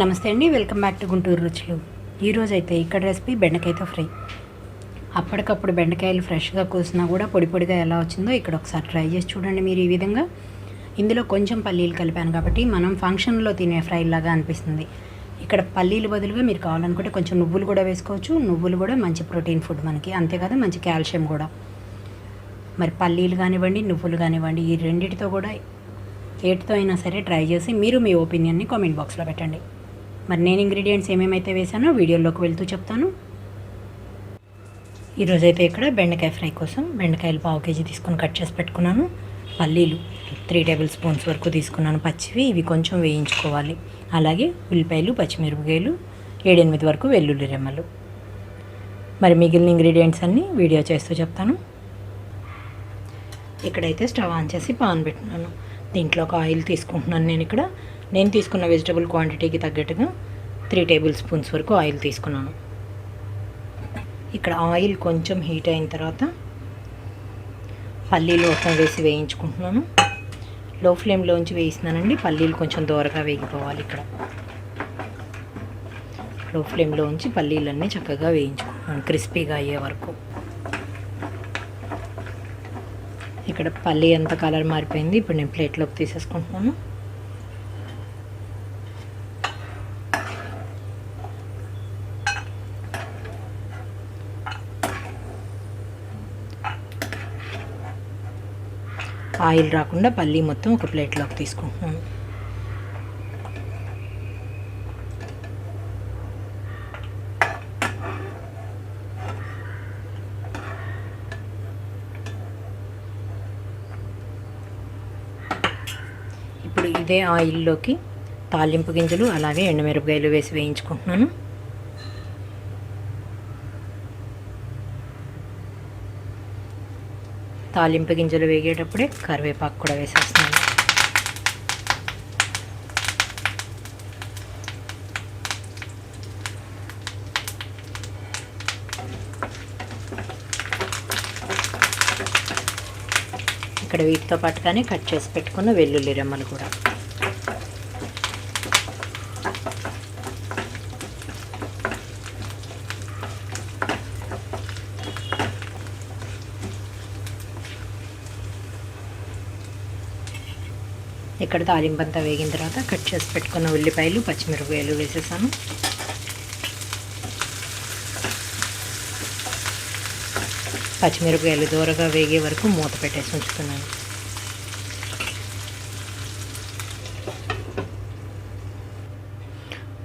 నమస్తే అండి welcome back to Guntur రుచులు. ఈరోజు అయితే ఇక్కడ రెసిపీ బెండకాయతో ఫ్రై. అప్పటికప్పుడు బెండకాయలు ఫ్రెష్గా కోసినా కూడా పొడి పొడిగా ఎలా వచ్చిందో ఇక్కడ ఒకసారి ట్రై చేసి చూడండి మీరు ఈ విధంగా. ఇందులో కొంచెం పల్లీలు కలిపాను కాబట్టి మనం ఫంక్షన్లో తినే ఫ్రై లాగా అనిపిస్తుంది. ఇక్కడ పల్లీలు బదులుగా మీరు కావాలనుకుంటే కొంచెం నువ్వులు కూడా వేసుకోవచ్చు. నువ్వులు కూడా మంచి ప్రోటీన్ ఫుడ్ మనకి అంతేకాదు మంచి కాల్షియం కూడా. మరి పల్లీలు కానివ్వండి నువ్వులు కానివ్వండి ఈ రెండిటితో కూడా ఏటితో అయినా సరే ట్రై చేసి మీరు మీ ఒపీనియన్ని కామెంట్ బాక్స్లో పెట్టండి. మరి నేను ఇంగ్రీడియంట్స్ ఏమేమైతే వేసానో వీడియోలోకి వెళ్తూ చెప్తాను. ఈరోజైతే ఇక్కడ బెండకాయ ఫ్రై కోసం బెండకాయలు పావు కేజీ తీసుకొని కట్ చేసి పెట్టుకున్నాను. పల్లీలు త్రీ టేబుల్ స్పూన్స్ వరకు తీసుకున్నాను పచ్చివి ఇవి కొంచెం వేయించుకోవాలి. అలాగే ఉల్లిపాయలు పచ్చిమిరపకాయలు ఏడెనిమిది వరకు వెల్లుల్లి రెమ్మలు. మరి మిగిలిన ఇంగ్రీడియంట్స్ అన్నీ వీడియో చేస్తూ చెప్తాను. ఇక్కడైతే స్టవ్ ఆన్ చేసి పాన్ పెట్టినాను దీంట్లో ఒక ఆయిల్ తీసుకుంటున్నాను నేను ఇక్కడ. నేను తీసుకున్న వెజిటబుల్ క్వాంటిటీకి తగ్గట్టుగా త్రీ టేబుల్ స్పూన్స్ వరకు ఆయిల్ తీసుకున్నాను. ఇక్కడ ఆయిల్ కొంచెం హీట్ అయిన తర్వాత పల్లీలు మొత్తం వేసి వేయించుకుంటున్నాను. లో ఫ్లేమ్లోంచి వేయిస్తున్నానండి. పల్లీలు కొంచెం దూరగా వేగిపోవాలి ఇక్కడ. లో ఫ్లేమ్లో ఉంచి పల్లీలన్నీ చక్కగా వేయించుకుంటున్నాను. క్రిస్పీగా అయ్యే వరకు. ఇక్కడ పల్లి అంత కలర్ మారిపోయింది. ఇప్పుడు నేను ప్లేట్లోకి తీసేసుకుంటున్నాను. ఆయిల్ రాకుండా పల్లి మొత్తం ఒక ప్లేట్లోకి తీసుకుంటున్నాను. ఇప్పుడు ఇదే ఆయిల్లోకి తాలింపు గింజలు అలాగే ఎండుమిరపకాయలు వేసి వేయించుకుంటున్నాను. తాలింపు గింజలు వేగేటప్పుడే కరివేపాకు కూడా వేసేస్తున్నాను. ఇక్కడ వీటితో పాటుగానే కట్ చేసి పెట్టుకున్న వెల్లుల్లి రెమ్మలు కూడా. ఇక్కడ తాలింపంతా వేగిన తర్వాత కట్ చేసి పెట్టుకున్న ఉల్లిపాయలు పచ్చిమిరపకాయలు వేసేసాను. పచ్చిమిరపకాయలు దూరగా వేగే వరకు మూత పెట్టేసి ఉంచుతున్నాను.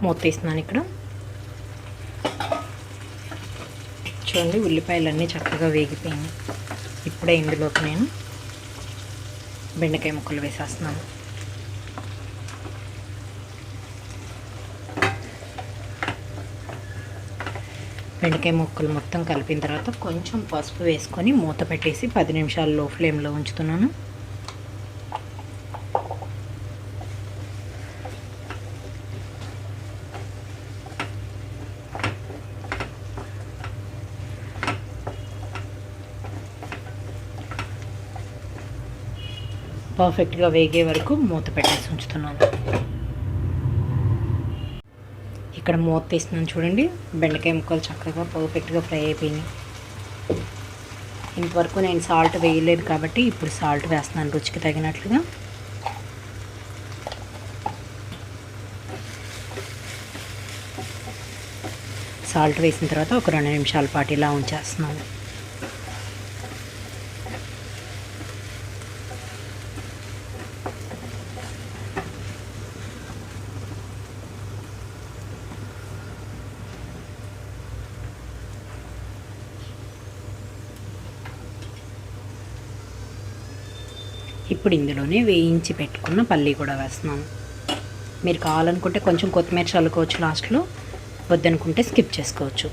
మూత తీస్తున్నాను ఇక్కడ. చూడండి ఉల్లిపాయలన్నీ చక్కగా వేగిపోయినాయి. ఇప్పుడే ఇందులోకి నేను బెండకాయ ముక్కలు వేసేస్తున్నాను. బెండకాయ ముక్కలు మొత్తం కలిపిన తర్వాత కొంచెం పసుపు వేసుకొని మూత పెట్టేసి పది నిమిషాలు లో ఫ్లేమ్లో ఉంచుతున్నాను. పర్ఫెక్ట్గా వేగే వరకు మూత పెట్టేసి ఉంచుతున్నాను. ఇక్కడ మూత తీస్తున్నాను చూడండి. బెండకాయ ముక్కలు చక్కగా పర్ఫెక్ట్గా ఫ్రై అయిపోయినాయి. ఇంతవరకు నేను సాల్ట్ వేయలేదు కాబట్టి ఇప్పుడు సాల్ట్ వేస్తున్నాను రుచికి తగినట్లుగా. సాల్ట్ వేసిన తర్వాత ఒక రెండు నిమిషాల పాటు ఇలా ఉంచేస్తున్నాను. ఇప్పుడు ఇందులోనే వేయించి పెట్టుకున్న పల్లి కూడా వేస్తున్నాను మీరు కావాలనుకుంటే కొంచెం కొత్తిమీర చల్లుకోవచ్చు లాస్ట్లో. వద్దనుకుంటే స్కిప్ చేసుకోవచ్చు.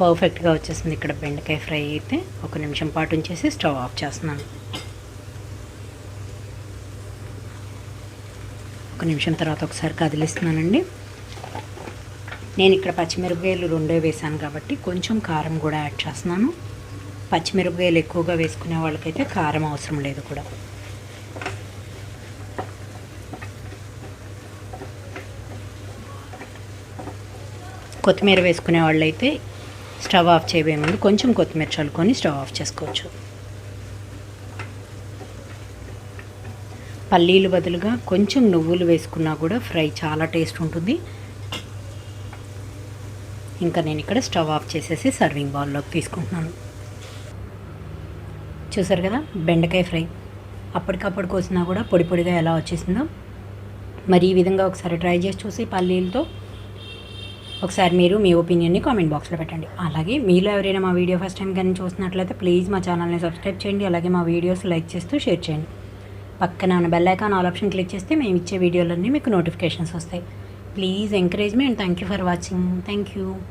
పర్ఫెక్ట్గా వచ్చేసింది ఇక్కడ బెండకాయ ఫ్రై అయితే. ఒక నిమిషం పాటు ఉంచేసి స్టవ్ ఆఫ్ చేస్తున్నాను. ఒక నిమిషం తర్వాత ఒకసారి కదిలిస్తున్నానండి. నేను ఇక్కడ పచ్చిమిరపకాయలు రెండే వేసాను కాబట్టి కొంచెం కారం కూడా యాడ్ చేస్తున్నాను. పచ్చిమిరపకాయలు ఎక్కువగా వేసుకునే వాళ్ళకైతే కారం అవసరం లేదు కూడా. కొత్తిమీర వేసుకునే వాళ్ళైతే స్టవ్ ఆఫ్ చేయబోయే ముందు కొంచెం కొత్తిమీర చల్లుకొని స్టవ్ ఆఫ్ చేసుకోవచ్చు. పల్లీలు బదులుగా కొంచెం నువ్వులు వేసుకున్నా కూడా ఫ్రై చాలా టేస్ట్ ఉంటుంది. ఇంకా నేను ఇక్కడ స్టవ్ ఆఫ్ చేసేసి సర్వింగ్ బౌల్లోకి తీసుకుంటున్నాను. చూసారు కదా? బెండకాయ ఫ్రై. అప్పటికప్పుడు కోసినా కూడా పొడి పొడిగా ఎలా వచ్చేసిందో. మరి ఈ విధంగా ఒకసారి ట్రై చేసి చూసి పల్లీలతో ఒకసారి మీరు మీ ఒపీనియన్ని కామెంట్ బాక్స్లో పెట్టండి. అలాగే మీలో ఎవరైనా మా వీడియో ఫస్ట్ టైం కానీ చూసినట్లయితే ప్లీజ్ మా ఛానల్ని సబ్స్క్రైబ్ చేయండి. అలాగే మా వీడియోస్ లైక్ చేస్తూ షేర్ చేయండి. పక్కన ఉన్న bell icon all option click చేస్తే మేము ఇచ్చే వీడియోలన్నీ మీకు నోటిఫికేషన్స్ వస్తాయి. Please encourage me and thank you for watching. Thank you.